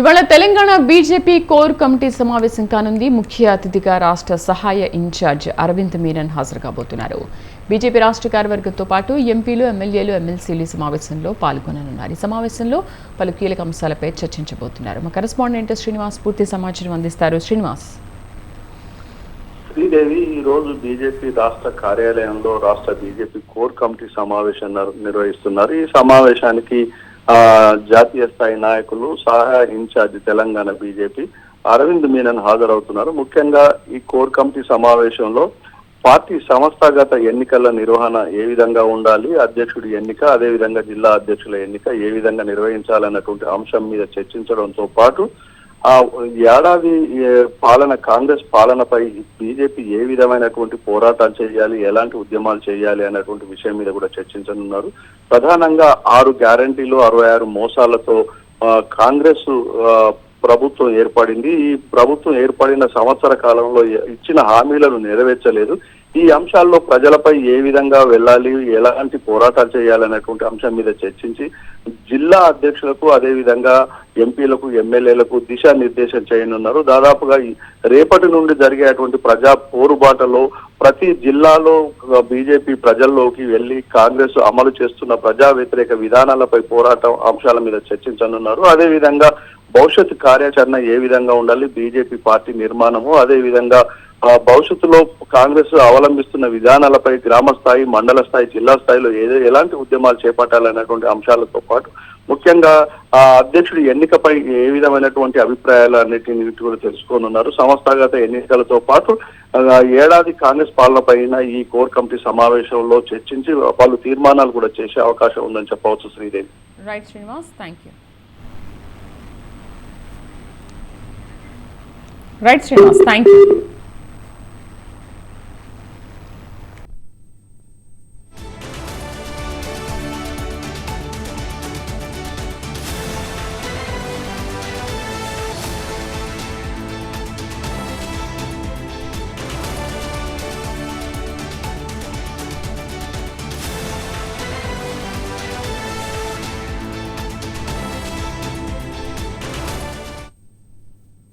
ఇవాళ Telangana BJP core committee సమావేశం కానుంది. ముఖ్య అతిథిగా రాష్ట్ర సహాయ ఇన్ఛార్జ్ అరవింద్ మీరన్ హాజరు కాబోతున్నారు. బీజేపీ రాష్ట్ర కార్యవర్గంతో పాటు ఎంపీలు ఎమ్మెల్యేలు ఎమ్మెల్సీలు సమావేశంలో పాల్గొననున్నారు. ఈ సమావేశంలో పలు కీలక అంశాలపై చర్చించబోతున్నారు. మా కరెస్పాండెంట్ శ్రీనివాస్ పూర్తి సమాచారం అందిస్తారు. శ్రీనివాస్. శ్రీదేవి ఈ రోజు బీజేపీ రాష్ట్ర కార్యాలయంలో రాష్ట్ర బీజేపీ కోర్ కమిటీ సమావేశం నిర్వహిస్తున్నారు. ఈ సమావేశానికి జాతీయ స్థాయి నాయకులు సహాయ in charge Telangana BJP Aravind Menon హాజరవుతున్నారు. ముఖ్యంగా ఈ కోర్ కమిటీ సమావేశంలో పార్టీ సంస్థాగత ఎన్నికల నిర్వహణ ఏ విధంగా ఉండాలి అధ్యక్షుడి ఎన్నిక అదే విధంగా జిల్లా అధ్యక్షుల ఎన్నిక ఏ విధంగా నిర్వహించాలన్నటువంటి అంశం మీద చర్చించడంతో పాటు ఆ ఏడాది పాలన కాంగ్రెస్ పాలనపై బీజేపీ ఏ విధమైనటువంటి పోరాటాలు చేయాలి ఎలాంటి ఉద్యమాలు చేయాలి అనేటువంటి విషయం మీద కూడా చర్చించనున్నారు. ప్రధానంగా ఆరు గ్యారంటీలు అరవై ఆరు మోసాలతో ఆ, కాంగ్రెస్ ఆ, ప్రభుత్వం ఏర్పడింది. ఈ ప్రభుత్వం ఏర్పడిన సంవత్సర కాలంలో ఇచ్చిన హామీలను నెరవేర్చలేదు. ఈ అంశాల్లో ప్రజలపై ఏ విధంగా వెళ్ళాలి ఎలాంటి పోరాటాలు చేయాలనేటువంటి అంశం మీద చర్చించి జిల్లా అధ్యక్షులకు అదే విధంగా ఎంపీలకు ఎమ్మెల్యేలకు దిశానిర్దేశం చేయనున్నారు. దాదాపుగా రేపటి నుండి జరిగేటువంటి ప్రజా పోరుబాటలో ప్రతి జిల్లాలో బీజేపీ ప్రజల్లోకి వెళ్ళి కాంగ్రెస్ అమలు చేస్తున్న ప్రజా వ్యతిరేక విధానాలపై పోరాటం అంశాల మీద చర్చించనున్నారు. అదే విధంగా భవిష్యత్ కార్యాచరణ ఏ విధంగా ఉండాలి బీజేపీ పార్టీ నిర్మాణము అదే విధంగా భవిష్యత్తులో కాంగ్రెస్ అవలంబిస్తున్న విధానాలపై గ్రామ స్థాయి మండల స్థాయి జిల్లా స్థాయిలో ఏదో ఎలాంటి ఉద్యమాలు చేపట్టాలనేటువంటి అంశాలతో పాటు ముఖ్యంగా ఆ అధ్యక్షుడి ఎన్నికపై ఏ విధమైనటువంటి అభిప్రాయాలు అన్నిటిని కూడా తెలుసుకోనున్నారు సంస్థాగత ఎన్నికలతో పాటు ఏడాది కాంగ్రెస్ పాలన పైన ఈ కోర్ కమిటీ సమావేశంలో చర్చించి పలు తీర్మానాలు కూడా చేసే అవకాశం ఉందని చెప్పవచ్చు Sridevi. Right Srinivas thank you right Srinivas thank you